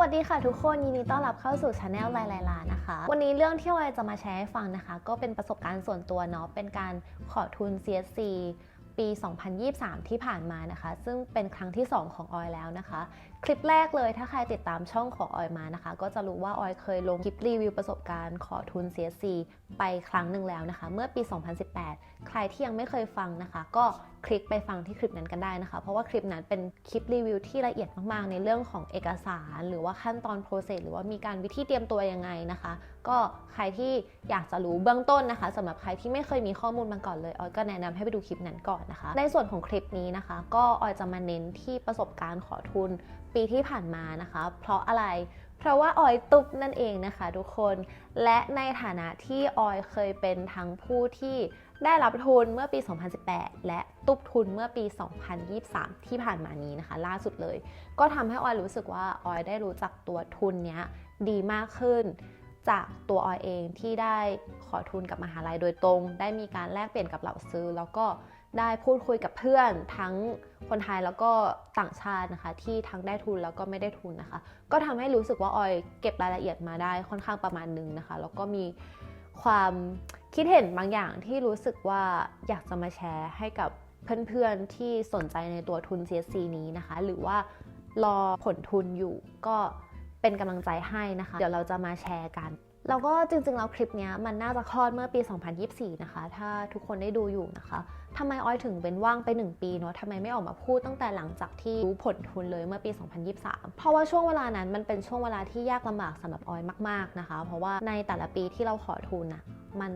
วัสดีค่ะทุกคนยินดีต้อนรับเข้าสู่ช anel ไลไลลานะคะ วันนี้เรื่องที่ออยจะมาแชร์ให้ฟังนะคะ ก็เป็นประสบการณ์ส่วนตัวเนาะเป็นการขอทุน CSC ปี 2023 ที่ผ่านมานะคะ ซึ่งเป็นครั้งที่ 2 ของออยแล้วนะคะคลิปแรกเลยถ้าใครติดตามช่องของออยมานะคะ ก็จะรู้ว่าออยเคยลงคลิปรีวิวประสบการณ์ขอทุน CSC ไปครั้งหนึ่งแล้วนะคะ เมื่อปี 2018 ใครที่ยังไม่เคยฟังนะคะ ก็คลิกไปฟังที่คลิปนั้นกันได้นะคะ เพราะว่าคลิปนั้นเป็นคลิปรีวิวที่ละเอียดมากๆ ในเรื่องของเอกสาร หรือว่าขั้นตอน process หรือว่ามีการวิธีเตรียมตัวยังไงนะคะ ก็ใครที่อยากจะรู้เบื้องต้นนะคะสำหรับใครที่ไม่เคยมีข้อมูลมาก่อนเลยออยก็แนะนำให้ไปดูคลิปนั้นก่อนนะคะ ในส่วนของคลิปนี้นะคะ ก็ออยจะมาเน้นที่ประสบการณ์ขอทุนปีที่ผ่านมานะคะ เพราะอะไร เพราะว่าออยตุบนั่นเองนะคะทุกคน และในฐานะที่ออยเคยเป็นทั้งผู้ที่ได้รับทุนเมื่อปี 2018 และตุบทุนเมื่อปี 2023 ที่ผ่านมานี้นะคะ ล่าสุดเลย ก็ทำให้ออยรู้สึกว่าออยได้รู้จักตัวทุนเนี้ยดีมากขึ้น จากตัวออยเองที่ได้ขอทุนกับมหาลัยโดยตรง ได้มีการแลกเปลี่ยนกับเหล่าซื้อ แล้วก็ ได้พูดคุยกับเพื่อนทั้งคนไทยแล้วก็ต่างชาตินะคะ ที่ทั้งได้ทุนแล้วก็ไม่ได้ทุนนะคะ ก็ทำให้รู้สึกว่าออยเก็บรายละเอียดมาได้ค่อนข้างประมาณนึงนะคะ แล้วก็มีความคิดเห็นบางอย่างที่รู้สึกว่าอยากจะมาแชร์ให้กับเพื่อนๆที่สนใจในตัวทุน CSC นี้นะคะ หรือว่ารอผลทุนอยู่ก็เป็นกำลังใจให้นะคะ เดี๋ยวเราจะมาแชร์กัน แล้วก็จริงๆแล้วคลิปนี้มันน่าจะคลอดเมื่อปี 2024 นะคะ ถ้าทุกคนได้ดูอยู่นะคะ ทำไมออยถึงเป็นว่างไป 1 ปีเนาะทำไมไม่ออกมาพูดตั้งแต่หลังจากที่รู้ผลทุนเลยเมื่อปี 2023 เพราะว่าช่วงเวลานั้นมันเป็นช่วงเวลาที่ยากลำบากสำหรับออยมาก ๆนะคะ เพราะว่าในแต่ละปีที่เราขอทุนอะมัน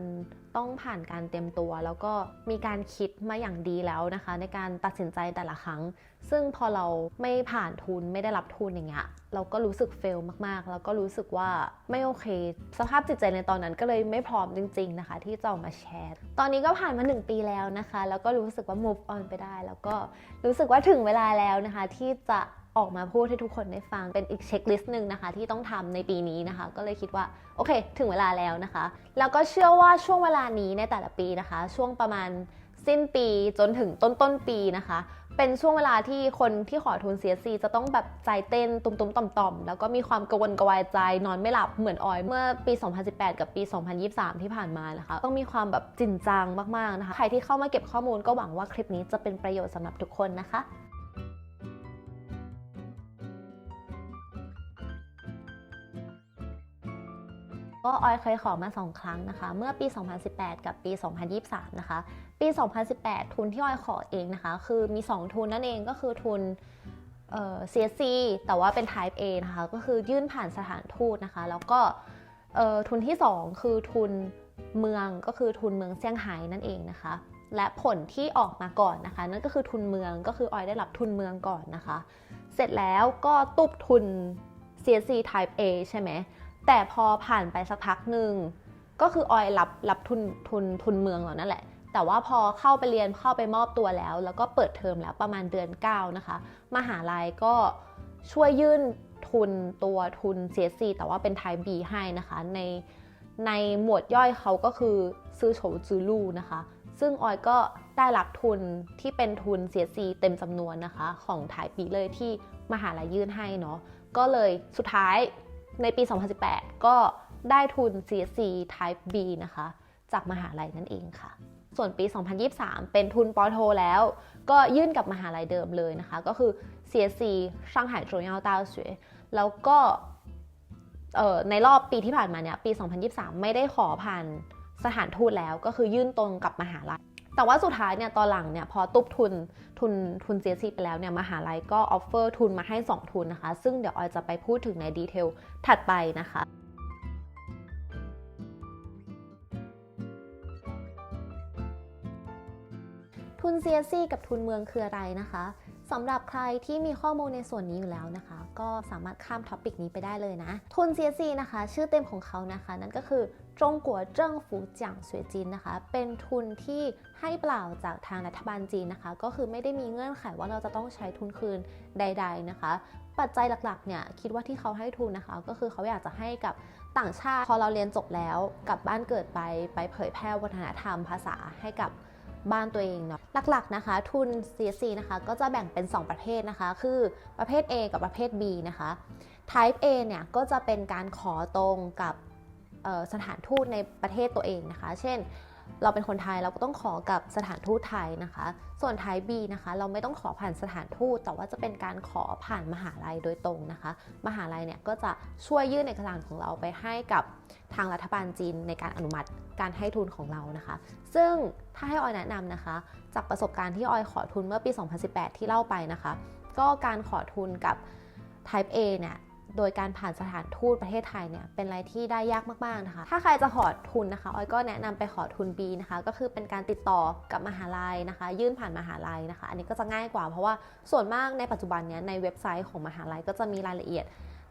ต้องผ่านการเตรียมตัว แล้วก็มีการคิดมาอย่างดีแล้วนะคะ ในการตัดสินใจแต่ละครั้ง ซึ่งพอเราไม่ผ่านทุนไม่ได้รับทุนอย่างเงี้ยเราก็รู้สึกเฟลมากๆ แล้วก็รู้สึกว่าไม่โอเค สภาพจิตใจในตอนนั้นก็เลยไม่พร้อมจริง ๆนะคะ ที่จะออกมาแชร์ตอนนี้ก็ผ่านมา 1 ปีแล้วนะคะ แล้วก็รู้สึกว่า move on ไปได้ แล้วก็รู้สึกว่าถึงเวลาแล้วนะคะ ที่จะ ออกมาพูดให้ทุกคนได้ฟังเป็นอีกเช็คลิสต์หนึ่งนะคะ ที่ต้องทำในปีนี้นะคะ ก็เลยคิดว่า โอเค ถึงเวลาแล้วนะคะ แล้วก็เชื่อว่าช่วงเวลานี้ในแต่ละปีนะคะ ช่วงประมาณสิ้นปีจนถึงต้นต้นปีนะคะ เป็นช่วงเวลาที่คนที่ขอทุน CSC จะต้องแบบใจเต้นตุ้มๆต่อมๆ แล้วก็มีความกังวลกวายใจนอนไม่หลับเหมือนออย เมื่อปี 2018 กับปี 2023 ที่ผ่านมานะคะ ต้องมีความแบบจริงจังมากๆนะคะ ใครที่เข้ามาเก็บข้อมูลก็หวังว่าคลิปนี้จะเป็นประโยชน์สำหรับทุกคนนะคะ ก็ออยเคยขอมา 2 ครั้งนะคะ เมื่อปี 2018 กับปี 2023 นะคะ ปี 2018 ทุนที่ออยขอเองนะคะ คือมี 2 ทุนนั่นเองก็คือทุนเอ่อ CSC แต่ว่าเป็น Type A นะคะ ก็คือยื่นผ่านสถานทูตนะคะ แล้วก็เอ่อทุนที่ 2 คือทุนเมืองก็คือทุนเมืองเซี่ยงไฮ้นั่นเองนะคะ และผลที่ออกมาก่อนนะคะ นั่นก็คือทุนเมืองก็คือออยได้รับทุนเมืองก่อนนะคะ เสร็จแล้วก็ตุบทุน CSC Type A ใช่ไหม แต่พอผ่านไปสักพักหนึ่งก็คือออยรับรับทุนทุนทุนเมืองเหล่านั่นแหละ แต่ว่าพอเข้าไปเรียนเข้าไปมอบตัวแล้ว แล้วก็เปิดเทอมแล้วประมาณเดือน9นะคะ มหาลัยก็ช่วยยื่นทุนตัวทุน CSC แต่ว่าเป็น Type B ให้นะคะ ในในหมวดย่อยเขาก็คือซื้อโฉจือลู่นะคะ ซึ่งออยก็ได้รับทุนที่เป็นทุน CSC เต็มจำนวนนะคะ ของ Type B เลยที่มหาลัยยื่นให้เนาะก็เลยสุดท้าย ในปี 2018 ก็ได้ทุน CSC Type B นะคะ จากมหาลัยนั่นเองค่ะ ส่วนปี 2023 เป็นทุนปอโทแล้ว ก็ยื่นกับมหาลัยเดิมเลยนะคะ ก็คือ CSC ช่างหายโจยาต้าเสวยแล้วก็ในรอบปีที่ผ่านมาเนี่ยปี 2023 ไม่ได้ขอผ่านสถานทูตแล้ว ก็คือยื่นตรงกับมหาลัย แต่ว่าสุดท้ายเนี่ยตอนหลังเนี่ยพอตุบทุนทุนทุน CSC ไปแล้วเนี่ยมหาลัยก็ออฟเฟอร์ทุนมาให้ 2 ทุนนะคะ ซึ่งเดี๋ยวออยจะไปพูดถึงในดีเทลถัดไปนะคะทุน CSC กับทุนเมืองคืออะไรนะคะสำหรับใครที่มีข้อมูลในส่วนนี้อยู่แล้วนะคะ ก็สามารถข้ามท็อปิกนี้ไปได้เลยนะ ทุน CSC นะคะ ชื่อเต็มของเขานะคะ นั่นก็คือ จงกัวเจิ้งฝูจ่างสวยจีนนะคะ เป็นทุนที่ให้เปล่าจากทางรัฐบาลจีนนะคะ ก็คือไม่ได้มีเงื่อนไขว่าเราจะต้องใช้ทุนคืนใด ๆนะคะ ปัจจัยหลักๆเนี่ยคิดว่าที่เขาให้ทุนนะคะ ก็คือเขาอยากจะให้กับต่างชาติ พอเราเรียนจบแล้วกลับบ้านเกิดไปไปเผยแพร่วัฒนธรรมภาษาให้กับบ้านตัวเองเนาะหลักๆนะคะ ทุน CSC นะคะก็จะแบ่งเป็น 2 ประเภทนะคะ คือประเภท A กับประเภท B นะคะ Type A เนี่ยก็จะเป็นการขอตรงกับ สถานทูตในประเทศตัวเองนะคะ เช่น เราเป็นคนไทยเราก็ต้องขอกับสถานทูตไทยนะคะ ส่วน Type B นะคะ เราไม่ต้องขอผ่านสถานทูต แต่ว่าจะเป็นการขอผ่านมหาลัยโดยตรงนะคะ มหาลัยเนี่ยก็จะช่วยยื่นเอกสารของเราไปให้กับทางรัฐบาลจีนในการอนุมัติการให้ทุนของเรานะคะ ซึ่งถ้าให้ออยแนะนำนะคะ จากประสบการณ์ที่ออยขอทุนเมื่อปี 2018 ที่เล่าไปนะคะ ก็การขอทุนกับ Type A เนี่ย โดยการผ่านสถานทูตประเทศไทยเนี่ยเป็นอะไรที่ได้ยากมากๆนะคะ ถ้าใครจะขอทุนนะคะออยก็แนะนำไปขอทุน B นะคะ ก็คือเป็นการติดต่อกับมหาลัยนะคะ ยื่นผ่านมหาลัยนะคะ อันนี้ก็จะง่ายกว่าเพราะว่าส่วนมากในปัจจุบันเนี้ยในเว็บไซต์ของมหาลัยก็จะมีรายละเอียด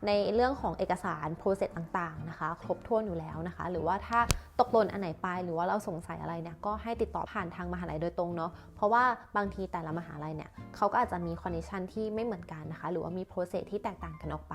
ในเรื่องของเอกสารโปรเซสต่างๆนะคะ ครบถ้วนอยู่แล้วนะคะ หรือว่าถ้าตกหล่นอันไหนไป หรือว่าเราสงสัยอะไรเนี่ยก็ให้ติดต่อผ่านทางมหาลัยโดยตรงเนาะเพราะว่าบางทีแต่ละมหาลัยเนี่ยเขาก็อาจจะมีคอนดิชันที่ไม่เหมือนกันนะคะ หรือว่ามีโปรเซสที่แตกต่างกันออกไป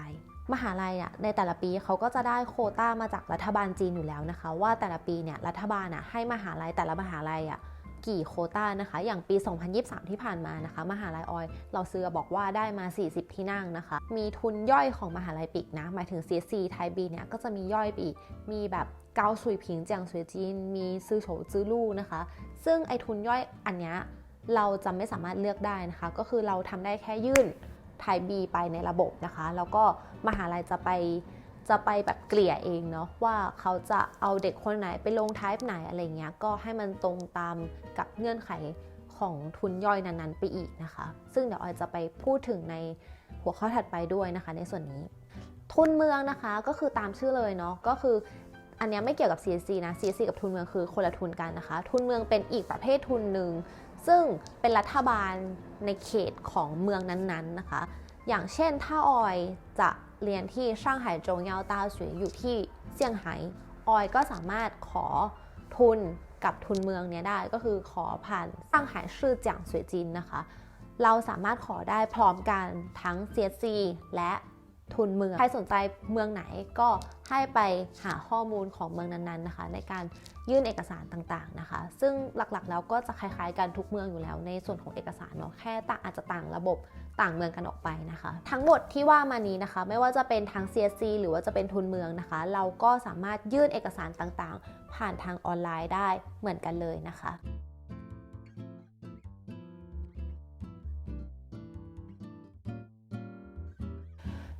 มหาลัยอะในแต่ละปีเขาก็จะได้โคต้ามาจากรัฐบาลจีนอยู่แล้วนะคะ ว่าแต่ละปีเนี่ยรัฐบาลอะให้มหาลัยแต่ละมหาลัยอะ กี่โคต้านะคะ อย่างปี 2023 ที่ผ่านมานะคะ มหาลัยออย เราซื้อบอกว่าได้มา 40 ที่นั่งนะคะ มีทุนย่อยของมหาลัยปีกนะ หมายถึง CSC ไทยบีเนี่ย ก็จะมีย่อยไปอีก มีแบบเกาสุยผิงเจียงสุยจีน มีซื้อโฉจื้อลู่นะคะ ซึ่งไอทุนย่อยอันเนี้ยเราจะไม่สามารถเลือกได้นะคะ ก็คือเราทำได้แค่ยื่นไทยบีไปในระบบนะคะ แล้วก็มหาลัยจะไป จะไปแบบเกลี่ยเองเนาะว่าเขาจะเอาเด็กคนไหนไปลงไทป์ไหนอะไรเงี้ยก็ให้มันตรงตามกับเงื่อนไขของทุนย่อยนั้นๆ ไปอีกนะคะ ซึ่งเดี๋ยวออยจะไปพูดถึงในหัวข้อถัดไปด้วยนะคะ ในส่วนนี้ ทุนเมืองนะคะก็คือตามชื่อเลยเนาะก็คืออันนี้ไม่เกี่ยวกับ CSC นะ CSC กับทุนเมืองคือคนละทุนกันนะคะ ทุนเมืองเป็นอีกประเภททุนหนึ่งซึ่งเป็นรัฐบาลในเขตของเมืองนั้นๆนะคะ อย่างเช่นถ้าออยจะ เรียนที่ช่างไหจงเยาตาสวยอยู่ที่เซี่ยงไฮ้ออยก็สามารถขอทุนกับทุนเมืองเนี้ยได้ก็คือขอผ่านช่างไหชื่อจางสวยจินนะคะ เราสามารถขอได้พร้อมกันทั้ง CSC และ ทุนเมือง ใครสนใจเมืองไหนก็ให้ไปหาข้อมูลของเมืองนั้นๆนะคะ ในการยื่นเอกสารต่างๆนะคะ ซึ่งหลักๆแล้วก็จะคล้ายๆกันทุกเมืองอยู่แล้ว ในส่วนของเอกสารเนาะแค่ต่างอาจจะต่างระบบต่างเมืองกันออกไปนะคะ ทั้งหมดที่ว่ามานี้นะคะ ไม่ว่าจะเป็นทาง CSC หรือว่าจะเป็นทุนเมืองนะคะ เราก็สามารถยื่นเอกสารต่างๆ ผ่านทางออนไลน์ได้เหมือนกันเลยนะคะ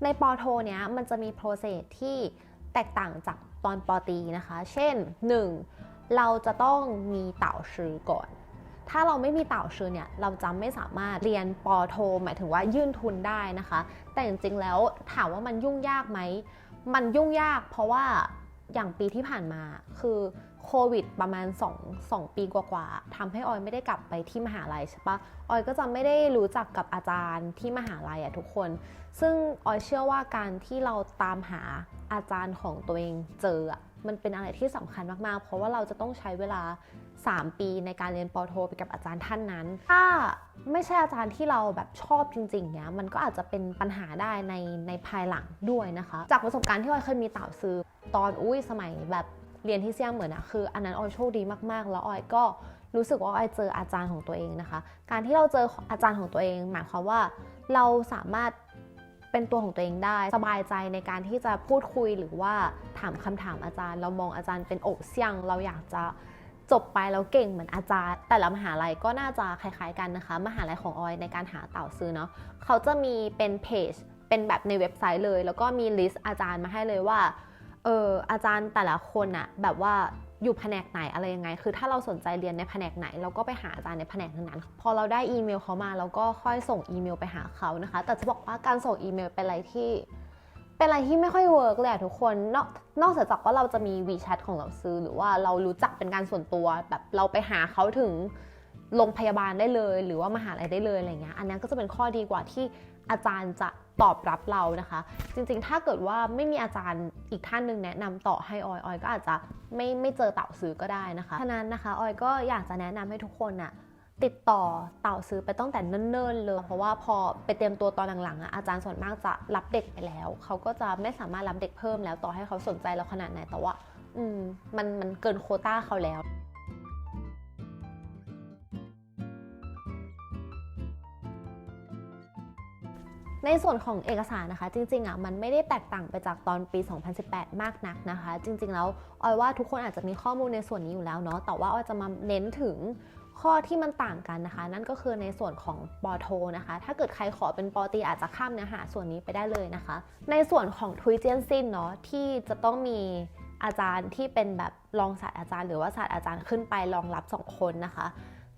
ในปอโทเนี้ยมันจะมีโปรเซสที่แตกต่างจากตอนปอตีนะคะ เช่น 1. เราจะต้องมีเต่าชื่อก่อน ถ้าเราไม่มีเต่าชื่อเนี่ย เราจะไม่สามารถเรียนปอโท หมายถึงว่ายื่นทุนได้นะคะ แต่จริงๆแล้วถามว่ามันยุ่งยากไหม มันยุ่งยากเพราะว่าอย่างปีที่ผ่านมาคือ โควิดประมาณ 2 2 ปีกว่าๆทำให้ออยไม่ได้กลับไปที่มหาลัยใช่ปะออยก็จะไม่ได้รู้จักกับอาจารย์ที่มหาลัยอะทุกคน ซึ่งออยเชื่อว่าการที่เราตามหาอาจารย์ของตัวเองเจออะมันเป็นอะไรที่สำคัญมากๆ เพราะว่าเราจะต้องใช้เวลา 3 ปีในการเรียนปโทไปกับอาจารย์ท่านนั้น ถ้าไม่ใช่อาจารย์ที่เราแบบชอบจริงๆเนี้ย มันก็อาจจะเป็นปัญหาได้ในในภายหลังด้วยนะคะ จากประสบการณ์ที่ออยเคยมีเต่าซื้อตอนอุ้ยสมัยแบบ เรียนที่เซี่ยงเหมือนอะคือ อันนั้นออยโชคดีมากๆ แล้วออยก็รู้สึกว่าออยเจออาจารย์ของตัวเองนะคะ การที่เราเจออาจารย์ของตัวเอง หมายความว่าเราสามารถเป็นตัวของตัวเองได้ สบายใจในการที่จะพูดคุยหรือว่าถามคำถามอาจารย์ เรามองอาจารย์เป็นโอเซียง เราอยากจะจบไปแล้วเก่งเหมือนอาจารย์ แต่ละมหาลัยก็น่าจะคล้ายๆกันนะคะ มหาลัยของออยในการหาเต่าซื้อเนาะเขาจะมีเป็นเพจเป็นแบบในเว็บไซต์เลย แล้วก็มีลิสต์อาจารย์มาให้เลยว่า เอออาจารย์แต่ละคนอะแบบว่าอยู่แผนกไหนอะไรยังไง คือถ้าเราสนใจเรียนในแผนกไหน เราก็ไปหาอาจารย์ในแผนกนั้นๆพอเราได้อีเมลเขามาเราก็ค่อยส่งอีเมลไปหาเขานะคะ แต่จะบอกว่าการส่งอีเมลเป็นอะไรที่เป็นอะไรที่ไม่ค่อยเวิร์กเลยอะทุกคนนอกนอกจากว่าเราจะมีวีแชทของเราซื้อ หรือว่าเรารู้จักเป็นการส่วนตัว แบบเราไปหาเขาถึงโรงพยาบาลได้เลย หรือว่ามหาลัยได้เลยอะไรเงี้ยอันนั้นก็จะเป็นข้อดีกว่าที่ อาจารย์จะตอบรับเรานะคะ จริงๆ ถ้าเกิดว่าไม่มีอาจารย์อีกท่านหนึ่งแนะนำต่อให้ออยออยก็อาจจะไม่ไม่เจอเต่าซื้อก็ได้นะคะฉะนั้นนะคะออยก็อยากจะแนะนำให้ทุกคนน่ะติดต่อเต่าซื้อไปตั้งแต่เนิ่นๆเลย เพราะว่าพอไปเตรียมตัวตอนหลังๆอะอาจารย์ส่วนมากจะรับเด็กไปแล้ว เขาก็จะไม่สามารถรับเด็กเพิ่มแล้วต่อให้เขาสนใจเราขนาดไหนแต่ว่า อืมมันมันเกินโคต้าเขาแล้ว ในส่วนของเอกสารนะคะจริงๆอะมันไม่ได้แตกต่างไปจากตอนปี 2018 มากนักนะคะ จริงๆแล้วออยว่าทุกคนอาจจะมีข้อมูลในส่วนนี้อยู่แล้วเนาะแต่ว่าออยจะมาเน้นถึงข้อที่มันต่างกันนะคะ นั่นก็คือในส่วนของปอโทนะคะ ถ้าเกิดใครขอเป็นปอตีอาจจะข้ามเนื้อหาส่วนนี้ไปได้เลยนะคะ ในส่วนของทุยเจียนซินเนาะที่จะต้องมีอาจารย์ที่เป็นแบบรองศาสตราจารย์ หรือว่าศาสตราจารย์ขึ้นไปรองรับสองคนนะคะ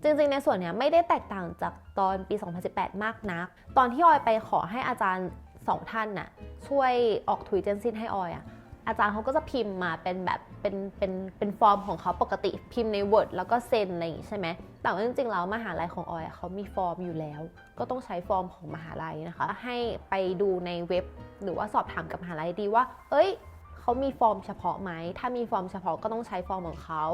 จริงๆ ในส่วนเนี้ยไม่ได้แตกต่างจากตอนปี 2018 มากนัก ตอนที่ออยไปขอให้อาจารย์สองท่านน่ะช่วยออกถุยเจนซินให้ออยอะอาจารย์เขาก็จะพิมพ์มาเป็นแบบเป็นเป็นเป็นฟอร์มของเขาปกติพิมพ์ใน Word แล้วก็เซ็นอะไรอย่างงี้ใช่ไหมแต่ว่าจริงๆแล้วมหาลัยของออยเขามีฟอร์มอยู่แล้ว ก็ต้องใช้ฟอร์มของมหาลัยนะคะ ให้ไปดูในเว็บหรือว่าสอบถามกับมหาลัยดีว่า เอ้ย เขามีฟอร์มเฉพาะไหม ถ้ามีฟอร์มเฉพาะก็ต้องใช้ฟอร์มของเขา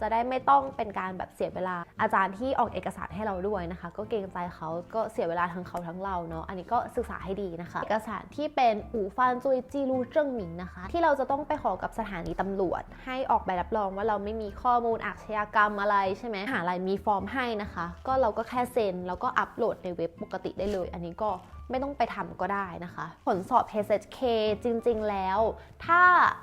จะได้ไม่ต้องเป็นการแบบเสียเวลา อาจารย์ที่ออกเอกสารให้เราด้วยนะคะ ก็เกรงใจเขาก็เสียเวลาทั้งเขาทั้งเราเนาะ อันนี้ก็ศึกษาให้ดีนะคะ เอกสารที่เป็นอู่ฟานจุยจีรูเจิ้งหมิงนะคะ ที่เราจะต้องไปขอกับสถานีตำรวจ ให้ออกใบรับรองว่าเราไม่มีข้อมูลอาชญากรรมอะไรใช่ไหมหาลัยมีฟอร์มให้นะคะ ก็เราก็แค่เซ็นแล้วก็อัปโหลดในเว็บปกติได้เลย อันนี้ก็ ไม่ต้องไปทำก็ได้นะคะ ผลสอบ HSK จริง ๆ แล้ว ถ้า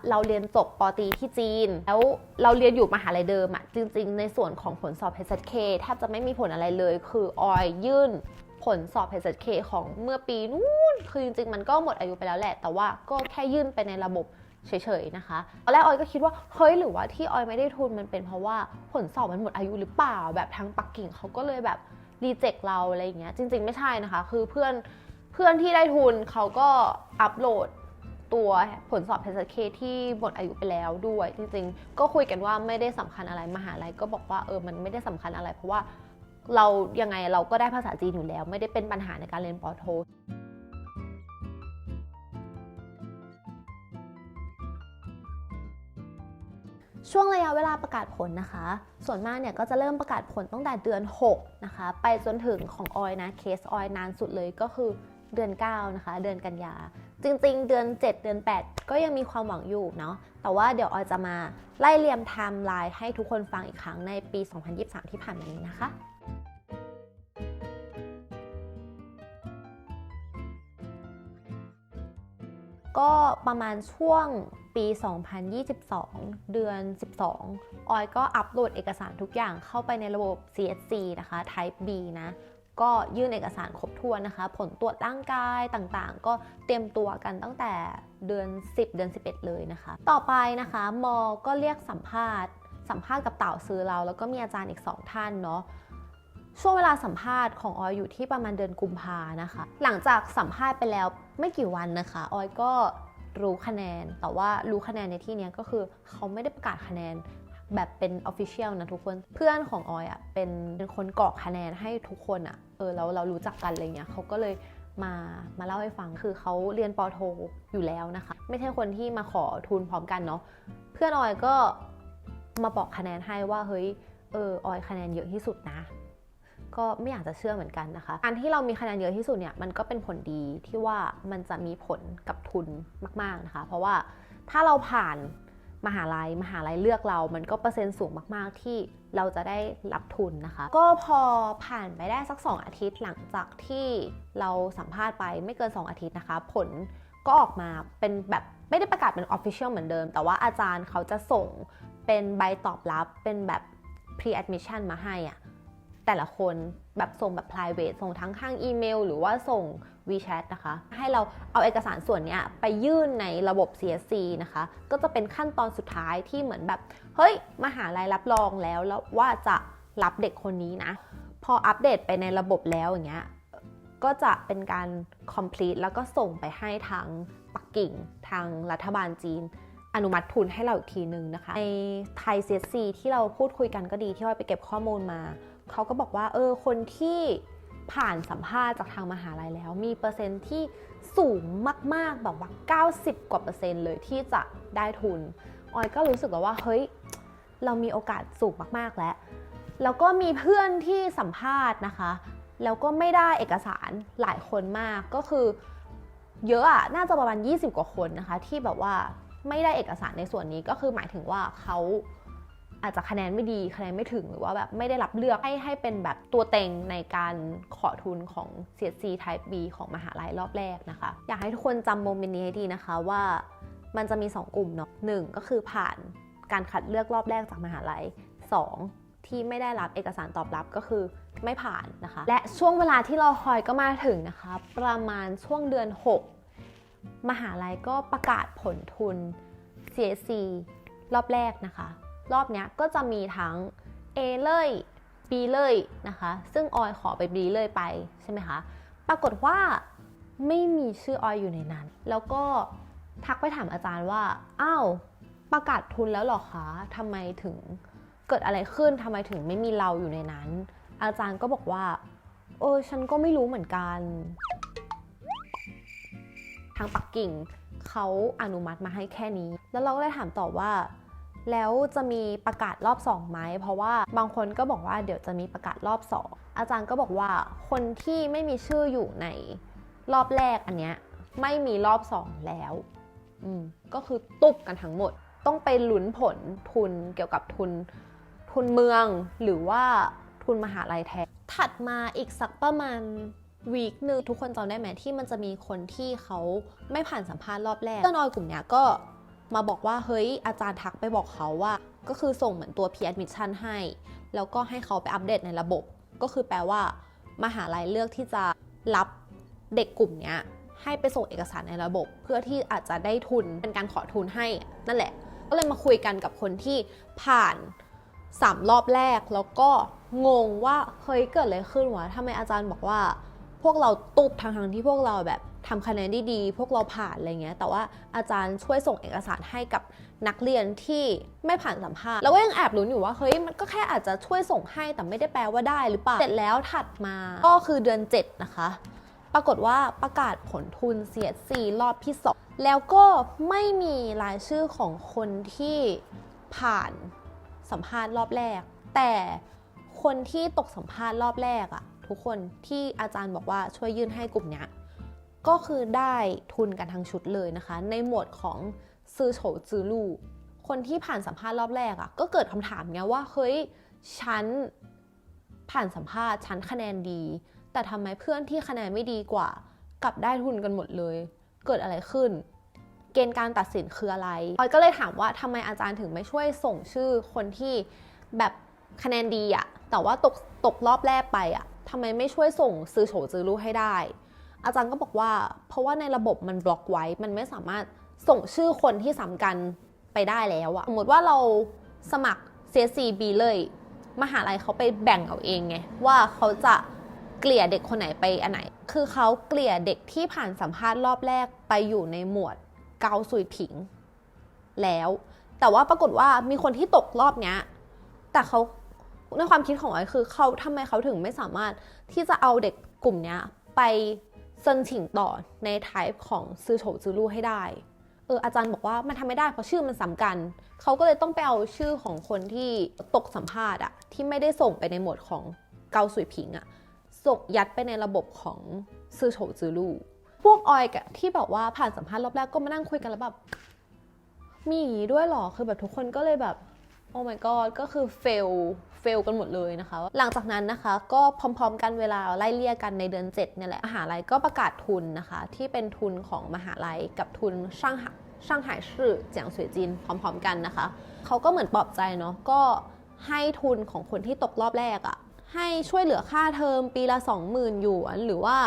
เราเรียนจบปอตีที่จีน แล้วเราเรียนอยู่มหาลัยเดิมอะจริง ๆ ในส่วนของผลสอบ HSK แทบจะไม่มีผลอะไรเลย คือออยยื่นผลสอบ HSK ของเมื่อปีนู้น คือจริง ๆ มันก็หมดอายุไปแล้วแหละ แต่ว่าก็แค่ยื่นไปในระบบเฉยๆนะคะตอนแรกออยก็คิดว่า เฮ้ย หรือว่าที่ออยไม่ได้ทุนมันเป็นเพราะว่าผลสอบมันหมดอายุหรือเปล่า แบบทางปักกิ่งเขาก็เลยแบบรีเจ็คเราอะไรอย่างเงี้ย จริง ๆ ไม่ใช่นะคะ คือเพื่อน เพื่อนที่ได้ทุนเขาก็อัปโหลดตัวผลสอบ HSK ที่หมดอายุไปแล้วด้วย จริงๆ ก็คุยกันว่าไม่ได้สำคัญอะไรมหาลัยก็บอกว่าเออมันไม่ได้สำคัญอะไร เพราะว่าเรายังไงเราก็ได้ภาษาจีนอยู่แล้ว ไม่ได้เป็นปัญหาในการเรียนปอโทช่วงระยะเวลาประกาศผลนะคะ ส่วนมากเนี่ยก็จะเริ่มประกาศผลตั้งแต่เดือน 6 นะคะ ไปจนถึงของออยนะ เคสออยนานสุดเลยก็คือ เดือน 9 นะคะ เดือนกันยา จริง ๆ เดือน 7 เดือน 8 ก็ยังมีความหวังอยู่เนาะแต่ว่าเดี๋ยวออยจะมาไล่เรียมไทม์ไลน์ให้ทุกคนฟังอีกครั้งในปี 2023 ที่ผ่านมานี้นะคะก็ประมาณช่วงปี 2022 เดือน 12 ออยก็อัปโหลดเอกสารทุกอย่างเข้าไปในระบบ CSC นะคะ Type B นะ ก็ยื่นเอกสารครบถ้วนนะคะ ผลตรวจร่างกายต่างๆ ก็เตรียมตัวกันตั้งแต่เดือน 10 เดือน 11 เลยนะคะ ต่อไปนะคะมอก็เรียกสัมภาษณ์ สัมภาษณ์กับเต่าซื้อเรา แล้วก็มีอาจารย์อีก 2 ท่านเนาะช่วงเวลาสัมภาษณ์ของออยอยู่ที่ประมาณเดือนกุมภานะคะ หลังจากสัมภาษณ์ไปแล้วไม่กี่วันนะคะออยก็รู้คะแนน แต่ว่ารู้คะแนนในที่นี้ก็คือเขาไม่ได้ประกาศคะแนน แบบเป็น Official นะทุกคนเพื่อนของออยอะเป็นเป็นคนกรอกคะแนนให้ทุกคนอะเออเราเรารู้จักกันอะไรเงี้ยเขาก็เลยมามาเล่าให้ฟังคือเขาเรียนปอโทอยู่แล้วนะคะ ไม่ใช่คนที่มาขอทุนพร้อมกันเนาะเพื่อนออยก็มาบอกคะแนนให้ว่าเฮ้ยเออออยคะแนนเยอะที่สุดนะ ก็ไม่อยากจะเชื่อเหมือนกันนะคะการที่เรามีคะแนนเยอะที่สุดเนี่ยมันก็เป็นผลดีที่ว่ามันจะมีผลกับทุนมาก ๆนะคะ เพราะว่าถ้าเราผ่าน มหาลัย มหาลัยเลือกเรา มันก็เปอร์เซ็นต์สูงมากๆที่เราจะได้รับทุนนะคะ ก็พอผ่านไปได้สัก 2 อาทิตย์หลังจากที่เราสัมภาษณ์ไปไม่เกิน 2 อาทิตย์นะคะ ผลก็ออกมาเป็นแบบไม่ได้ประกาศเป็นออฟฟิเชียลเหมือนเดิม แต่ว่าอาจารย์เขาจะส่งเป็นใบตอบรับเป็นแบบ pre admission มาให้อะ แต่ละคนแบบส่งแบบ private ส่งทั้งข้างอีเมล หรือว่าส่ง WeChat นะคะ ให้เราเอาเอกสารส่วนนี้ไปยื่นในระบบ CSC นะคะ ก็จะเป็นขั้นตอนสุดท้ายที่เหมือนแบบ เฮ้ยมหาลัยรับรองแล้วแล้วว่าจะรับเด็กคนนี้นะ พออัปเดตไปในระบบแล้วอย่างเงี้ยก็จะเป็นการ complete แล้วก็ส่งไปให้ทางปักกิ่งทางรัฐบาลจีนอนุมัติทุนให้เราอีกทีนึงนะคะ ในไทย CSC ที่เราพูดคุยกันก็ดีที่ว่าไปเก็บข้อมูลมา เขาก็บอกว่าเออคนที่ผ่านสัมภาษณ์จากทางมหาลัยแล้ว มีเปอร์เซ็นต์ที่สูงมากๆแบบว่า 90 กว่าเปอร์เซ็นต์เลยที่จะได้ทุน ออยก็รู้สึกว่าเฮ้ยเรามีโอกาสสูงมากๆแล้ว แล้วก็มีเพื่อนที่สัมภาษณ์นะคะ แล้วก็ไม่ได้เอกสารหลายคนมากก็คือ เยอะอะน่าจะประมาณ 20 กว่าคนนะคะ ที่แบบว่าไม่ได้เอกสารในส่วนนี้ก็คือหมายถึงว่าเขา อาจจะคะแนนไม่ดีคะแนนไม่ถึงหรือว่าแบบไม่ได้รับเลือกให้ให้เป็นแบบตัวเต็งในการขอทุนของ CSC Type B ของมหาลัยรอบแรกนะคะ อยากให้ทุกคนจำโมเมนต์นี้ให้ดีนะคะว่ามันจะมี 2 กลุ่มเนาะหนึ่งก็คือผ่านการคัดเลือกรอบแรกจากมหาลัย 2 ที่ไม่ได้รับเอกสารตอบรับก็คือไม่ผ่านนะคะ และช่วงเวลาที่เราคอยก็มาถึงนะคะ ประมาณช่วงเดือน 6 มหาลัยก็ประกาศผลทุน CSC รอบแรกนะคะ รอบเนี้ยก็จะมีทั้ง A เลย B เลยนะคะ ซึ่งออยขอไป B เลยไปใช่ไหมคะ ปรากฏว่าไม่มีชื่อออยอยู่ในนั้น แล้วก็ทักไปถามอาจารย์ว่า อ้าว ประกาศทุนแล้วหรอคะทำไมถึงเกิดอะไรขึ้นทำไมถึงไม่มีเราอยู่ในนั้น อาจารย์ก็บอกว่า เออ ฉันก็ไม่รู้เหมือนกัน ทางปักกิ่งเขาอนุมัติมาให้แค่นี้ แล้วเราก็เลยถามต่อว่า แล้วจะมีประกาศรอบ2ไหมเพราะว่าบางคนก็บอกว่าเดี๋ยวจะมีประกาศรอบ 2 อาจารย์ก็บอกว่าคนที่ไม่มีชื่ออยู่ในรอบแรกอันเนี้ยไม่มีรอบ 2 แล้วอืมก็คือตุบกันทั้งหมด ต้องไปลุ้นผลทุนเกี่ยวกับทุนทุนเมืองหรือว่าทุนมหาลัยแทนถัดมาอีกสักประมาณวีคหนึ่งทุกคนจำได้ไหมที่มันจะมีคนที่เขาไม่ผ่านสัมภาษณ์รอบแรกเจ้านอยกลุ่มเนี้ยก็ มาบอกว่าเฮ้ยอาจารย์ทักไปบอกเขาว่า ก็คือส่งเหมือนตัว p admission ให้ แล้วก็ให้เขาไปอัปเดตในระบบ ก็คือแปลว่า มหาลัยเลือกที่จะรับเด็กกลุ่มเนี้ยให้ไปส่งเอกสารในระบบ เพื่อที่อาจจะได้ทุนเป็นการขอทุนให้นั่นแหละ ก็เลยมาคุยกันกับคนที่ผ่านสามรอบแรกแล้วก็งงว่าเฮ้ยเกิดอะไรขึ้นวะทำไมอาจารย์บอกว่า พวกเราตุบทางทางที่พวกเราแบบ ทำคะแนนได้ดี พวกเราผ่านอะไรเงี้ย แต่ว่าอาจารย์ช่วยส่งเอกสารให้กับนักเรียนที่ไม่ผ่านสัมภาษณ์แล้วก็ยังแอบลุ้นอยู่ว่าเฮ้ยมันก็แค่อาจจะช่วยส่งให้แต่ไม่ได้แปลว่าได้หรือเปล่าเสร็จแล้วถัดมาก็คือเดือน 7 นะคะ ปรากฏว่าประกาศผลทุน CSC รอบที่2แล้วก็ไม่มีรายชื่อของคนที่ผ่านสัมภาษณ์รอบแรก แต่คนที่ตกสัมภาษณ์รอบแรกอะทุกคนที่อาจารย์บอกว่าช่วยยื่นให้กลุ่มเนี้ย ก็คือได้ทุนกันทั้งชุดเลยนะคะ ในหมวดของซื้อโฉจือลู่คนที่ผ่านสัมภาษณ์รอบแรกอะก็เกิดคำถามไงว่าเฮ้ยฉันผ่านสัมภาษณ์ฉันคะแนนดี แต่ทำไมเพื่อนที่คะแนนไม่ดีกว่า กลับได้ทุนกันหมดเลย เกิดอะไรขึ้น เกณฑ์การตัดสินคืออะไรออยก็เลยถามว่าทำไมอาจารย์ถึงไม่ช่วยส่งชื่อคนที่แบบคะแนนดีอะแต่ว่าตกตกรอบแรกไปอะทำไมไม่ช่วยส่งซื้อโฉจือรู้ให้ได้ อาจารย์ก็บอกว่า เพราะว่าในระบบมันบล็อกไว้ มันไม่สามารถส่งชื่อคนที่สำคัญไปได้แล้วอะสมมติว่าเราสมัคร CSCB เลย มหาลัยเขาไปแบ่งเอาเองไง ว่าเขาจะเกลี่ยเด็กคนไหนไปอันไหน คือเขาเกลี่ยเด็กที่ผ่านสัมภาษณ์รอบแรกไปอยู่ในหมวดเกาสุยผิง แล้ว แต่ว่าปรากฏว่ามีคนที่ตกรอบเนี้ย แต่เขาในความคิดของไอ้คือเขาทำไมเขาถึงไม่สามารถที่จะเอาเด็กกลุ่มเนี้ยไป เซินฉิงต่อในไทป์ของซือโฉจือลู่ให้ได้เอออาจารย์บอกว่ามันทำไม่ได้เพราะชื่อมันสำคัญ เขาก็เลยต้องไปเอาชื่อของคนที่ตกสัมภาษณ์อะที่ไม่ได้ส่งไปในหมวดของเกาสุยผิงอะส่งยัดไปในระบบของซือโฉจือลู่พวกออยกะที่แบบว่าผ่านสัมภาษณ์รอบแรกก็มานั่งคุยกันแล้วแบบมีอย่างนี้ด้วยหรอคือแบบทุกคนก็เลยแบบโอ้ my god ก็คือ fail fail กันหมดเลยนะคะ หลังจากนั้นนะคะก็พร้อมๆ กันเวลาไล่เลี่ยกันในเดือน7เนี่ยแหละมหาลัยก็ประกาศทุนนะคะ ที่เป็นทุนของมหาลัยกับทุนช่างหาช่างหายชื่อเจียงสวยจินพร้อม ๆ กันนะคะเขาก็เหมือนปลอบใจเนาะก็ให้ทุนของคนที่ตกรอบแรกอะ่ะให้ช่วยเหลือค่าเทอมปีละ 20,000หยวนหรือว่า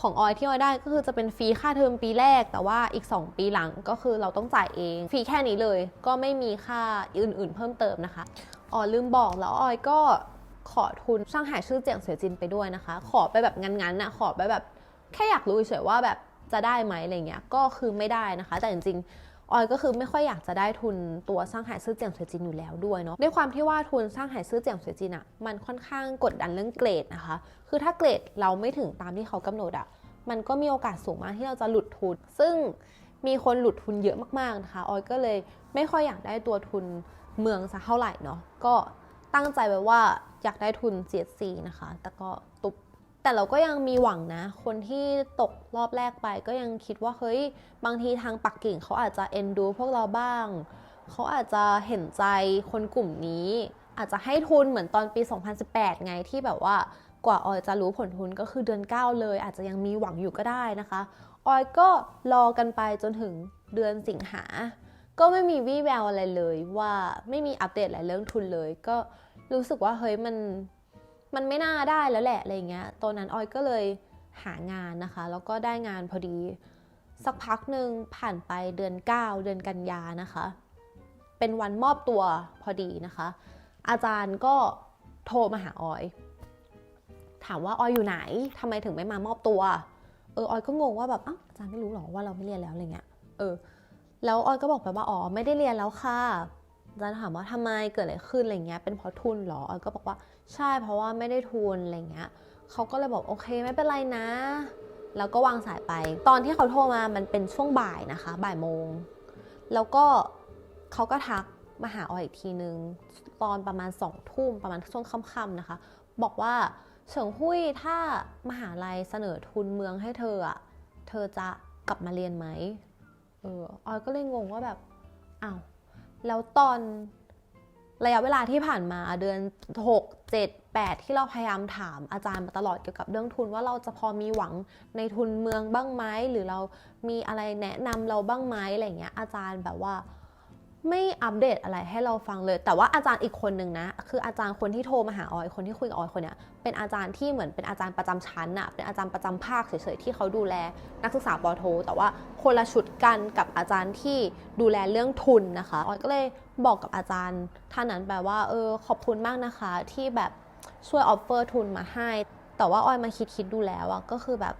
ของออยที่ออยได้ก็คือจะเป็นฟรีค่าเทอมปีแรก แต่ว่าอีก 2 ปีหลังก็คือเราต้องจ่ายเองฟรีแค่นี้เลย ก็ไม่มีค่าอื่น ๆ เพิ่มเติมนะคะอ๋อลืมบอกแล้วออยก็ขอทุนช่างหายชื่อเจียงเสือจินไปด้วยนะคะ ขอไปแบบงั้นๆนะขอไปแบบแค่อยากรู้เฉยๆว่าแบบจะได้ไหมอะไรเงี้ยก็คือไม่ได้นะคะ แต่จริงๆ ออยก็คือไม่ค่อยอยากจะได้ทุนตัวสร้างหายซื่อเจียงเสวยจินอยู่แล้วด้วยเนาะด้วยความที่ว่าทุนสร้างหายซื่อเจียงเสวยจินอะมันค่อนข้างกดดันเรื่องเกรดนะคะ คือถ้าเกรดเราไม่ถึงตามที่เขากำหนดอะมันก็มีโอกาสสูงมากที่เราจะหลุดทุน ซึ่งมีคนหลุดทุนเยอะมากๆนะคะออยก็เลยไม่ค่อยอยากได้ตัวทุนเมืองสักเท่าไหร่เนาะก็ตั้งใจไว้ว่าอยากได้ทุน CSC นะคะ แต่ก็ตุบ แต่เราก็ยังมีหวังนะ คนที่ตกรอบแรกไปก็ยังคิดว่าเฮ้ย บางทีทางปักกิ่งเขาอาจจะเอ็นดูพวกเราบ้าง เขาอาจจะเห็นใจคนกลุ่มนี้ อาจจะให้ทุนเหมือนตอนปี 2018 ไงที่แบบว่ากว่าออยจะรู้ผลทุนก็คือเดือน 9 เลย อาจจะยังมีหวังอยู่ก็ได้นะคะ ออยก็รอกันไปจนถึงเดือนสิงหา ก็ไม่มีวี่แววอะไรเลยว่าไม่มีอัปเดตอะไรเรื่องทุนเลย ก็รู้สึกว่าเฮ้ยมัน มันไม่น่าได้แล้วแหละอะไรเงี้ยตอนนั้นออยก็เลยหางานนะคะ แล้วก็ได้งานพอดี สักพักหนึ่งผ่านไปเดือน 9 เดือนกันยานะคะ เป็นวันมอบตัวพอดีนะคะ อาจารย์ก็โทรมาหาออย ถามว่าออยอยู่ไหนทำไมถึงไม่มามอบตัว เออออยก็งงว่าแบบอ้าวอาจารย์ไม่รู้หรอว่าเราไม่เรียนแล้วอะไรเงี้ย เออ แล้วออยก็บอกไปว่าอ๋อไม่ได้เรียนแล้วค่ะอาจารย์ถามว่าทำไมเกิดอะไรขึ้นอะไรเงี้ย เป็นเพราะทุนหรอออยก็บอกว่า ใช่เพราะว่าไม่ได้ทุนอะไรเงี้ยเขาก็เลยบอกโอเคไม่เป็นไรนะ แล้วก็วางสายไป ตอนที่เขาโทรมามันเป็นช่วงบ่ายนะคะ บ่ายโมง แล้วก็เขาก็ทักมาหาออยอีกทีนึง ตอนประมาณสองทุ่มประมาณช่วงค่ำๆนะคะ บอกว่าเฉิงหุยถ้ามหาลัยเสนอทุนเมืองให้เธออะเธอจะกลับมาเรียนไหมเออออยก็เลยงงว่าแบบอ้าวแล้วตอน ระยะเวลาที่ผ่านมาเดือน 6 7 8 ที่เราพยายามถามอาจารย์มาตลอดเกี่ยวกับเรื่องทุนว่าเราจะพอมีหวังในทุนเมืองบ้างไหมหรือเรามีอะไรแนะนำเราบ้างไหมอะไรเงี้ยอาจารย์แบบว่า ไม่อัปเดตอะไรให้เราฟังเลย แต่ว่าอาจารย์อีกคนหนึ่งนะ คืออาจารย์คนที่โทรมาหาออยคนที่คุยกับออยคนเนี้ยเป็นอาจารย์ที่เหมือนเป็นอาจารย์ประจำชั้นอะเป็นอาจารย์ประจำภาคเฉยๆที่เขาดูแลนักศึกษาปอโท แต่ว่าคนละชุดกันกับอาจารย์ที่ดูแลเรื่องทุนนะคะออยก็เลยบอกกับอาจารย์ท่านนั้นแบบว่าเออขอบคุณมากนะคะที่แบบช่วยออฟเฟอร์ทุนมาให้ แต่ว่าออยมาคิดคิดๆดูแล้วอะก็คือแบบ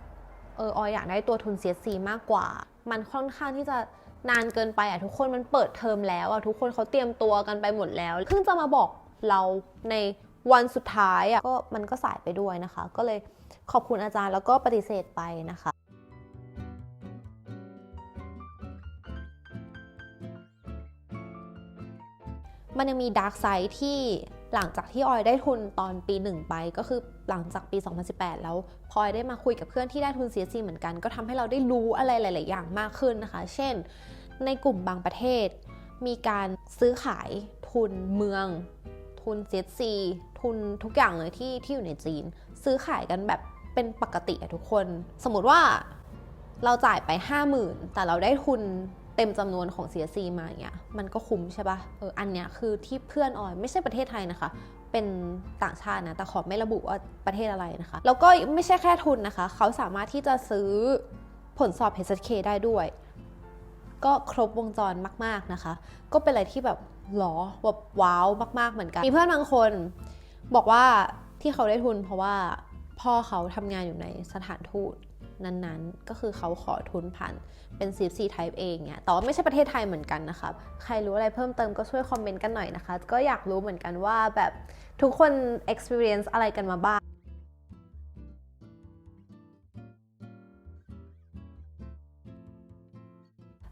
เออออยอยากได้ตัวทุน CSC มากกว่า มันค่อนข้างที่จะ นานเกินไปอะทุกคนมันเปิดเทอมแล้วอะทุกคนเขาเตรียมตัวกันไปหมดแล้วเพิ่งจะมาบอกเราในวันสุดท้ายอะก็มันก็สายไปด้วยนะคะ ก็เลยขอบคุณอาจารย์แล้วก็ปฏิเสธไปนะคะมันยังมีดาร์กไซด์ที่หลังจากที่ออยได้ทุนตอนปีหนึ่งไป ก็คือหลังจากปี 2018 แล้วพลอยได้มาคุยกับเพื่อนที่ได้ทุน CSC เหมือนกัน ก็ทำให้เราได้รู้อะไรหลาย ๆ อย่างมากขึ้นนะคะ เช่น ในกลุ่มบางประเทศ มีการซื้อขายทุนเมือง ทุน CSC ทุนทุกอย่างเลยที่ที่อยู่ในจีน ซื้อขายกันแบบเป็นปกติอะทุกคน สมมติว่าเราจ่ายไป 50,000 แต่เราได้ทุนเต็มจำนวนของ CSC มาอย่างเงี้ยมันก็คุ้มใช่ปะ่ะเอออันเนี้ยคือที่เพื่อนออยไม่ใช่ประเทศไทยนะคะ เป็นต่างชาตินะ แต่ขอไม่ระบุว่าประเทศอะไรนะคะ แล้วก็ไม่ใช่แค่ทุนนะคะ เขาสามารถที่จะซื้อผลสอบ HSK ได้ด้วย ก็ครบวงจรมาก ๆนะคะ ก็เป็นอะไรที่แบบหรอแบบว้าวมาก ๆเหมือนกัน มีเพื่อนบางคนบอกว่าที่เขาได้ทุนเพราะว่าพ่อเขาทำงานอยู่ในสถานทูตนั้นๆ ก็คือเขาขอทุนผ่านเป็น CFC Type เองเนี่ยแต่ว่าไม่ใช่ประเทศไทยเหมือนกันนะคะ ใครรู้อะไรเพิ่มเติมก็ช่วยคอมเมนต์กันหน่อยนะคะ ก็อยากรู้เหมือนกันว่าแบบทุกคน experience อะไรกันมาบ้าง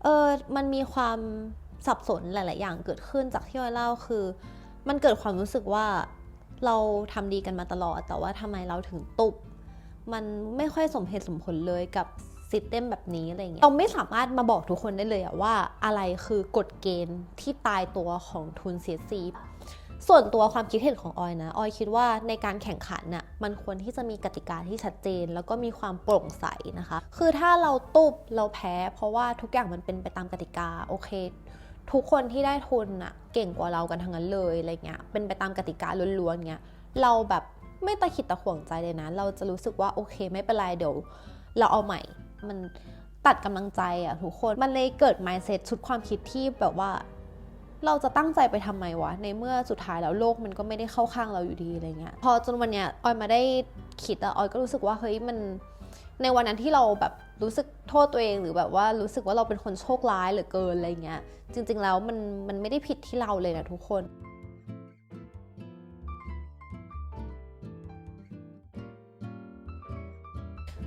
เออมันมีความสับสนหลาย ๆ อย่างเกิดขึ้นจากที่ออยเล่าคือ มันเกิดความรู้สึกว่าเราทำดีกันมาตลอด แต่ว่าทำไมเราถึงตุบมันไม่ค่อยสมเหตุสมผลเลยกับซิสเต็มแบบนี้อะไรเงี้ยเราไม่สามารถมาบอกทุกคนได้เลยอะว่าอะไรคือกฎเกณฑ์ที่ตายตัวของทุน CSC ส่ ส่วนตัวความคิดเห็นของออยนะ ออยคิดว่าในการแข่งขันน่ะมันควรที่จะมีกติกาที่ชัดเจน แล้วก็มีความโปร่งใสนะคะ คือถ้าเราตุบเราแพ้ เพราะว่าทุกอย่างมันเป็นไปตามกติกาโอเค ทุกคนที่ได้ทุนน่ะเก่งกว่าเรากันทั้งนั้นเลยอะไรเงี้ยเป็นไปตามกติกาล้วนๆเงี้ยเราแบบไม่ตะขิดตะขวงใจเลยนะ เราจะรู้สึกว่าโอเคไม่เป็นไรเดี๋ยวเราเอาใหม่มันตัดกำลังใจอะทุกคนมันเลยเกิด mindset ชุดความคิดที่แบบว่า เราจะตั้งใจไปทำไมวะ ในเมื่อสุดท้ายแล้วโลกมันก็ไม่ได้เข้าข้างเราอยู่ดีอะไรเงี้ย พอจนวันเนี้ยออยมาได้คิดอะออยก็รู้สึกว่าเฮ้ยมันในวันนั้นที่เราแบบรู้สึกโทษตัวเองหรือแบบว่ารู้สึกว่าเราเป็นคนโชคร้ายเหลือเกินอะไรเงี้ย จริง ๆ แล้วมันมันไม่ได้ผิดที่เราเลยนะทุกคน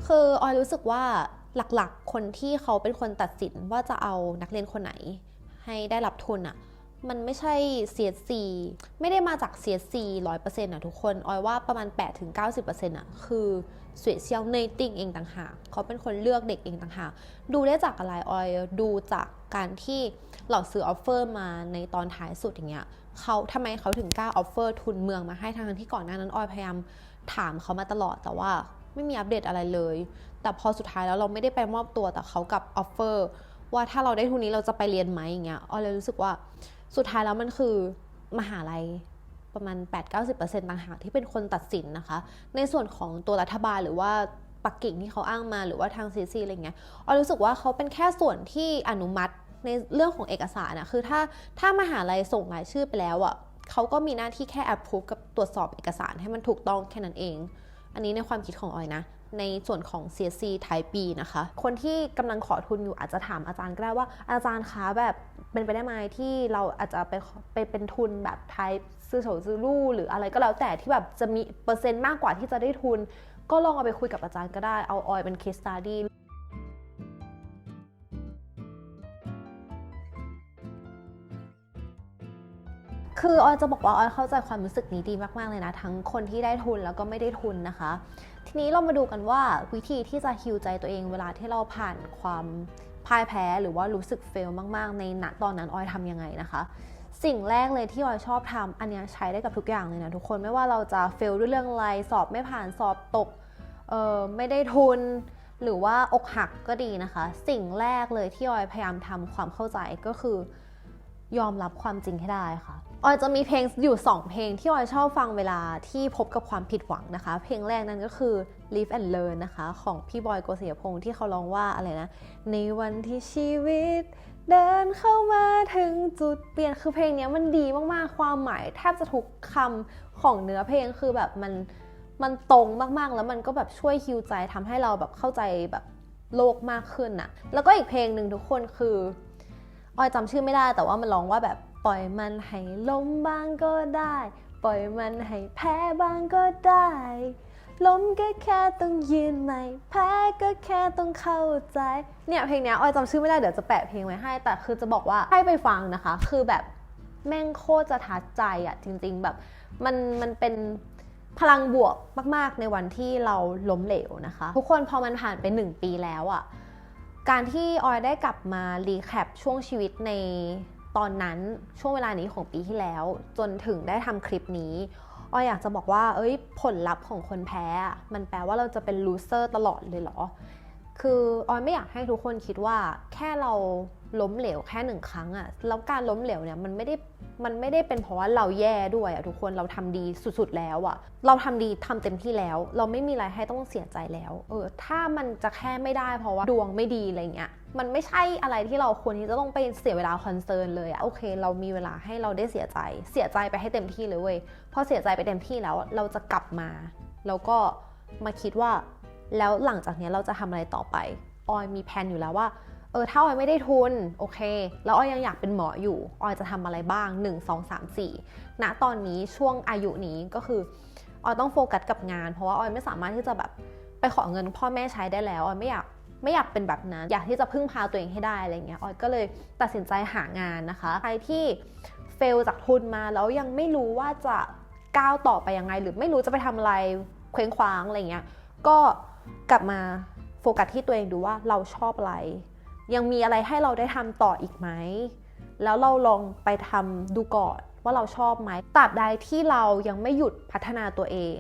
คือออยรู้สึกว่าหลักๆ คนที่เขาเป็นคนตัดสินว่าจะเอานักเรียนคนไหน ให้ได้รับทุนอะ มันไม่ใช่ CSC ไม่ได้มาจาก CSC 100%อยเปอร์เซ็นต์นะทุกคน ออยว่าประมาณ8-90%อร์เซ็นต์อะคือสวยเซียวเนติงเองต่างหากเขาเป็นคนเลือกเด็กเองต่างหากดูได้จากอะไรออยดูจากการที่เราซื้อออฟเฟอร์มาในตอนท้ายสุดอย่างเงี้ยเขาทำไมเขาถึงกล้าออฟเฟอร์ทุนเมืองมาให้ทางที่ก่อนหน้านั้นออยพยายามถามเขามาตลอดแต่ว่าไม่มีอัปเดตอะไรเลย แต่พอสุดท้ายแล้วเราไม่ได้ไปมอบตัวแต่เขากับออฟเฟอร์ว่าถ้าเราได้ทุนนี้เราจะไปเรียนไหมอย่างเงี้ยออยเลยรู้สึกว่า สุดท้ายแล้วมันคือมหาลัยประมาณ 8-90%ต่างหากที่เป็นคนตัดสินนะคะ ในส่วนของตัวรัฐบาลหรือว่าปักกิ่งที่เขาอ้างมาหรือว่าทางซีซีอะไรเงี้ยออยรู้สึกว่าเขาเป็นแค่ส่วนที่อนุมัติในเรื่องของเอกสารนะคือถ้าถ้ามหาลัยส่งรายชื่อไปแล้วอะ่ะเขาก็มีหน้าที่แค่ approve กับตรวจสอบเอกสารให้มันถูกต้องแค่นั้นเอง อันนี้ในความคิดของออยนะ ในส่วนของ CSC ไทยปีนะคะ คนที่กำลังขอทุนอยู่อาจจะถามอาจารย์ก็ได้ว่าอาจารย์คะแบบ เป็นไปได้ไหมที่เราอาจจะไปไปเป็นทุนแบบไทยซื้อโฉซื้อลู่หรืออะไรก็แล้วแต่ที่แบบจะมีเปอร์เซ็นต์มากกว่าที่จะได้ทุน ก็ลองเอาไปคุยกับอาจารย์ก็ได้เอาออยเป็น case study คือออยจะบอกว่าออยเข้าใจความรู้สึกนี้ดีมากๆเลยนะ ทั้งคนที่ได้ทุนแล้วก็ไม่ได้ทุนนะคะ ทีนี้เรามาดูกันว่าวิธีที่จะฮิวใจตัวเองเวลาที่เราผ่านความ พ่ายแพ้หรือว่ารู้สึกเฟลมากๆ ในณตอนนั้นออยทำยังไงนะคะ สิ่งแรกเลยที่ออยชอบทำอันนี้ใช้ได้กับทุกอย่างเลยนะทุกคนไม่ว่าเราจะเฟลด้วยเรื่องอะไรสอบไม่ผ่านสอบตกเออไม่ได้ทุนหรือว่าอกหักก็ดีนะคะ สิ่งแรกเลยที่ออยพยายามทำความเข้าใจก็คือยอมรับความจริงให้ได้ค่ะ ออยจะมีเพลงอยู่ 2 เพลงที่ออยชอบฟังเวลาที่พบกับความผิดหวังนะคะ เพลงแรกนั้นก็คือ Live and Learn นะคะ ของพี่บอยโกเสียพงษ์ที่เขาร้องว่าอะไรนะ ในวันที่ชีวิต เดินเข้ามาถึงจุดเปลี่ยนคือเพลงนี้มันดีมากๆ ความหมายแทบจะทุกคำของเนื้อเพลงคือแบบมันมันตรงมากๆ แล้วมันก็แบบช่วยฮิวใจทำให้เราแบบเข้าใจแบบโลกมากขึ้นน่ะ แล้วก็อีกเพลงหนึ่งทุกคนคือออยจำชื่อไม่ได้แต่ว่ามันร้องว่าแบบ ปล่อยมันให้ล้มบ้างก็ได้ ปล่อยมันให้แพ้บ้างก็ได้ล้มก็แค่ต้องยืนใหม่แพ้ก็แค่ต้องเข้าใจ เนี่ยเพลงนี้ออยจำชื่อไม่ได้เดี๋ยวจะแปะเพลงไว้ให้ แต่คือจะบอกว่าให้ไปฟังนะคะ คือแบบแม่งโคตรจะทัดใจอะจริง ๆ แบบมันมันเป็นพลังบวกมากๆ ในวันที่เราล้มเหลวนะคะ ทุกคนพอมันผ่านไปหนึ่งปีแล้วอะการที่ออยได้กลับมารีแคปช่วงชีวิตใน ตอนนั้นช่วงเวลานี้ของปีที่แล้ว จนถึงได้ทำคลิปนี้อ้อยอยากจะบอกว่า เอ้ย ผลลัพธ์ของคนแพ้ มันแปลว่าเราจะเป็นลูเซอร์ตลอดเลยเหรอ คือออยไม่อยากให้ทุกคนคิดว่าแค่เรา ล้มเหลวแค่หนึ่งครั้งอะแล้วการล้มเหลวเนี่ยมันไม่ได้มันไม่ได้เป็นเพราะว่าเราแย่ด้วยอะทุกคนเราทำดีสุดๆแล้วอะเราทำดีทำเต็มที่แล้ว เราไม่มีอะไรให้ต้องเสียใจแล้วเออถ้ามันจะแค่ไม่ได้เพราะว่าดวงไม่ดีอะไรเงี้ยมันไม่ใช่อะไรที่เราควรที่จะต้องไปเสียเวลาคอนเซิร์นเลยอะโอเค เรามีเวลาให้เราได้เสียใจ เสียใจไปให้เต็มที่เลยเว้ยพอเสียใจไปเต็มที่แล้วเราจะกลับมา แล้วก็มาคิดว่า แล้วหลังจากนี้เราจะทำอะไรต่อไปออยมีแผนอยู่แล้วว่า ออถ้าออยไม่ได้ทุนโอเค แล้วออยยังอยากเป็นหมออยู่ออยจะทำอะไรบ้าง 1 2 3 4ณตอนนี้ช่วงอายุนี้ก็คือออยต้องโฟกัสกับงาน เพราะว่าออยไม่สามารถที่จะแบบไปขอเงินพ่อแม่ใช้ได้แล้วออยไม่อยากไม่อยากเป็นแบบนั้น อยากที่จะพึ่งพาตัวเองให้ได้อะไรเงี้ยออยก็เลยตัดสินใจหางานนะคะใครที่เฟลจากทุนมาแล้วยังไม่รู้ว่าจะก้าวต่อไปยังไง หรือไม่รู้จะไปทำอะไรเคว้งคว้างอะไรเงี้ยก็กลับมาโฟกัสที่ตัวเองดูว่าเราชอบอะไร ยังมีอะไรให้เราได้ทำต่ออีกไหม แล้วเราลองไปทำดูก่อนว่าเราชอบไหมตราบใดที่เรายังไม่หยุดพัฒนาตัวเอง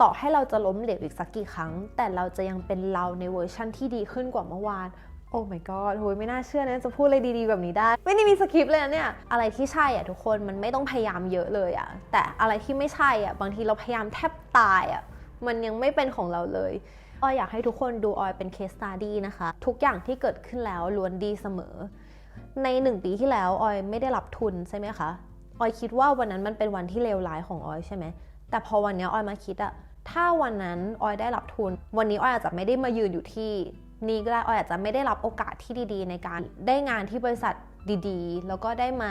ต่อให้เราจะล้มเหลวอีกสักกี่ครั้ง แต่เราจะยังเป็นเราในเวอร์ชั่นที่ดีขึ้นกว่าเมื่อวานโอ้ my god โหยไม่น่าเชื่อนะ จะพูดอะไรดีๆแบบนี้ได้ ไม่ได้มีสคริปต์เลยนะเนี่ย อะไรที่ใช่อะทุกคน มันไม่ต้องพยายามเยอะเลยอะแต่อะไรที่ไม่ใช่อะบางทีเราพยายามแทบตายอะมันยังไม่เป็นของเราเลย ออยอยากให้ทุกคนดูออยเป็นเคสตัดดี้นะคะ ทุกอย่างที่เกิดขึ้นแล้วล้วนดีเสมอ ในหนึ่งปีที่แล้วออยไม่ได้รับทุนใช่ไหมคะ ออยคิดว่าวันนั้นมันเป็นวันที่เลวร้ายของออยใช่ไหม แต่พอวันนี้ออยมาคิดอะถ้าวันนั้นออยได้รับทุน วันนี้ออยอาจจะไม่ได้มายืนอยู่ที่นี่ก็ได้ออยอาจจะไม่ได้รับโอกาสที่ดีๆ ในการได้งานที่บริษัทดีๆ แล้วก็ได้มา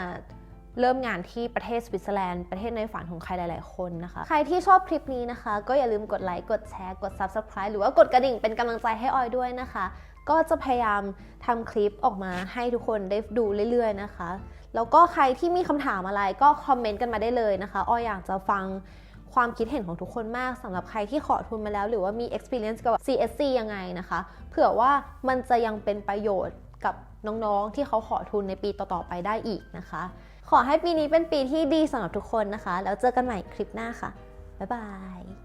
เริ่มงานที่ประเทศสวิตเซอร์แลนด์ ประเทศในฝันของใครหลาย ๆ คนนะคะ ใครที่ชอบคลิปนี้นะคะ ก็อย่าลืมกดไลค์กดแชร์กด Subscribe หรือว่ากดกระดิ่งเป็นกำลังใจให้ออยด้วยนะคะ ก็จะพยายามทำคลิปออกมาให้ทุกคนได้ดูเรื่อย ๆ นะคะ แล้วก็ใครที่มีคำถามอะไรก็คอมเมนต์กันมาได้เลยนะคะออยอยากจะฟังความคิดเห็นของทุกคนมากสำหรับใครที่ขอทุนมาแล้ว หรือว่ามี experience กับ CSC ยังไงนะคะ เผื่อว่ามันจะยังเป็นประโยชน์กับน้อง ๆ ที่เขาขอทุนในปีต่อ ๆ ไปได้อีกนะคะ ขอให้ปีนี้เป็นปีที่ดีสำหรับทุกคนนะคะ แล้วเจอกันใหม่คลิปหน้าค่ะ บ๊ายบาย